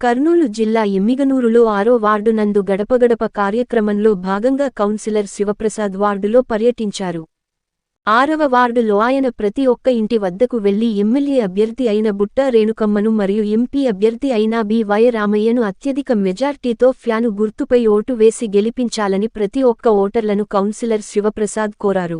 కర్నూలు జిల్లా ఎమ్మిగనూరులో ఆరో వార్డు నందు గడపగడప కార్యక్రమంలో భాగంగా కౌన్సిలర్ శివప్రసాద్ వార్డులో పర్యటించారు. ఆరవ వార్డులో ఆయన ప్రతి ఒక్క ఇంటి వద్దకు వెళ్ళి ఎమ్మెల్యే అభ్యర్థి అయిన బుట్ట రేణుకమ్మను మరియు ఎంపీ అభ్యర్థి అయిన బివై రామయ్యను అత్యధిక మెజార్టీతో ఫ్యాను గుర్తుపై ఓటు వేసి గెలిపించాలని ప్రతి ఒక్క ఓటర్లను కౌన్సిలర్ శివప్రసాద్ కోరారు.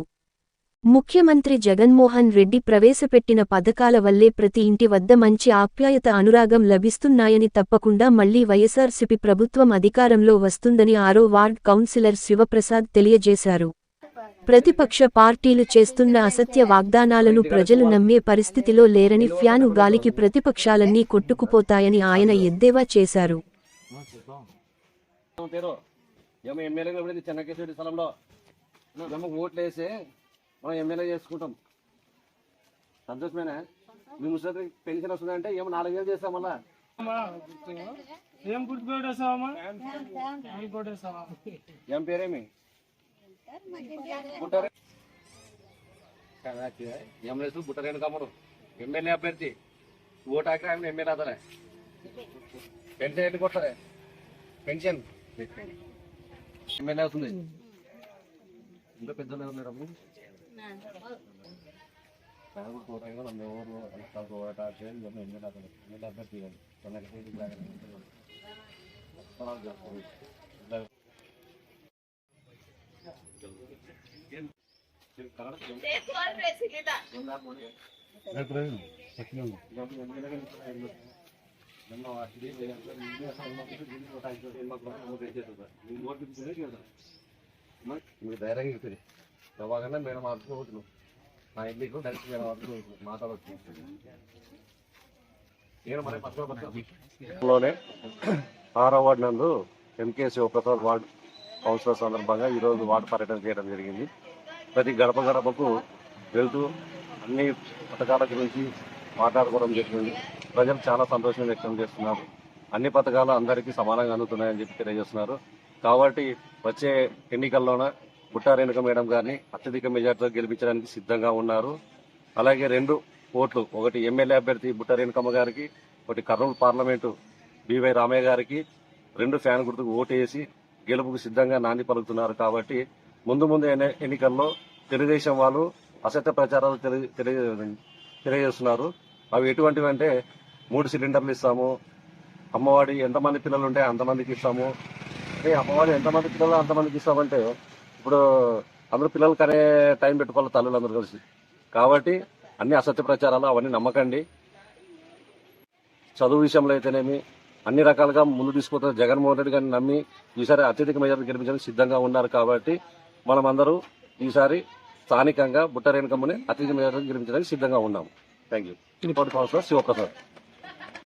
ముఖ్యమంత్రి జగన్మోహన్ రెడ్డి ప్రవేశపెట్టిన పథకాల వల్లే ప్రతి ఇంటి వద్ద మంచి ఆప్యాయత అనురాగం లభిస్తున్నాయని తప్పకుండా మళ్ళీ వైఎస్ఆర్సిపి ప్రభుత్వం అధికారంలో వస్తుందని ఆరో వార్డ్ కౌన్సిలర్ శివప్రసాద్ తెలియజేశారు. ప్రతిపక్ష పార్టీలు చేస్తున్న అసత్య వాగ్దానాలను ప్రజలు నమ్మే పరిస్థితిలో లేరని ఫ్యాను గాలికి ప్రతిపక్షాలన్నీ కొట్టుకుపోతాయని ఆయన ఎద్దేవా చేశారు. మనం ఎమ్మెల్యే చేసుకుంటాం. సంతోషమేనా? మీ ముసలి పెన్షన్ వస్తుందంటే ఏమో నాలుగు వేలు చేస్తాం మళ్ళా. ఏం గుర్తు ఏం పేరేమి? బుట్టారే ఏం లేదు కమ్మరు ఎమ్మెల్యే అభ్యర్థి. ఓటు ಹಾಕಿ ఆయన ఎమ్మెల్యే అతనే. పెన్షన్ ఎన్ని కొట్టారే పెన్షన్. ఎమ్మెల్యే అవుతుంది. ఇంకా పెద్దలు ఉన్నారు మీరు ధైర్యంగా ఇస్తుంది దవాఖాన మేడం ఆడుకోవచ్చు నా ఇంటికి డైరెక్ట్ మేడం ఆడుకోవచ్చు మాట్లాడవచ్చు నేను మరి పక్కలోనే ఆరో వార్డు నందు ఎంకే శివప్రసాద్ వార్డు కౌన్సిలర్ సందర్భంగా ఈరోజు వార్డు పర్యటన చేయడం జరిగింది. ప్రతి గడప గడపకు వెళ్తూ అన్ని పథకాల గురించి మాట్లాడుకోవడం జరిగింది. ప్రజలు చాలా సంతోషం వ్యక్తం చేస్తున్నారు. అన్ని పథకాలు అందరికీ సమానంగా అందుతున్నాయని చెప్పి తెలియజేస్తున్నారు. కాబట్టి వచ్చే ఎన్నికల్లోన బుట్టా రేణుక మేడం గారిని అత్యధిక మెజార్టీతో గెలిపించడానికి సిద్ధంగా ఉన్నారు. అలాగే రెండు ఓట్లు ఒకటి ఎమ్మెల్యే అభ్యర్థి బుట్ట రేణుకమ్మ గారికి ఒకటి కర్నూలు పార్లమెంటు బివై రామయ్య గారికి రెండు ఫ్యాన్ గుర్తుకు ఓటు వేసి గెలుపుకు సిద్ధంగా నాంది పలుకుతున్నారు. కాబట్టి ముందు ముందు ఎన్నికల్లో తెలుగుదేశం వాళ్ళు అసత్య ప్రచారాలు తెలియజేస్తున్నారు. అవి ఎటువంటివి అంటే మూడు సిలిండర్లు ఇస్తాము అమ్మవాడి ఎంతమంది పిల్లలు ఉంటే అంతమందికి ఇస్తాము. అంటే అమ్మవాడి ఎంతమంది పిల్లలు అంతమందికి ఇస్తామంటే ఇప్పుడు అందరూ పిల్లలు కనే టైం పెట్టుకోవాలి తల్లులు అందరూ కలిసి. కాబట్టి అన్ని అసత్య ప్రచారాలు అవన్నీ నమ్మకండి. చదువు విషయంలో అయితేనేమి అన్ని రకాలుగా ముందు తీసుకుపోతున్న జగన్మోహన్ రెడ్డి గారిని నమ్మి ఈసారి అత్యధిక మెజార్టీ గెలిపించడానికి సిద్ధంగా ఉన్నారు కాబట్టి మనమందరూ ఈసారి స్థానికంగా బుట్ట రేణుకమ్మని అత్యధిక మెజార్టీ గెలిపించడానికి సిద్ధంగా ఉన్నాము. Thank you councillor Sivaprasad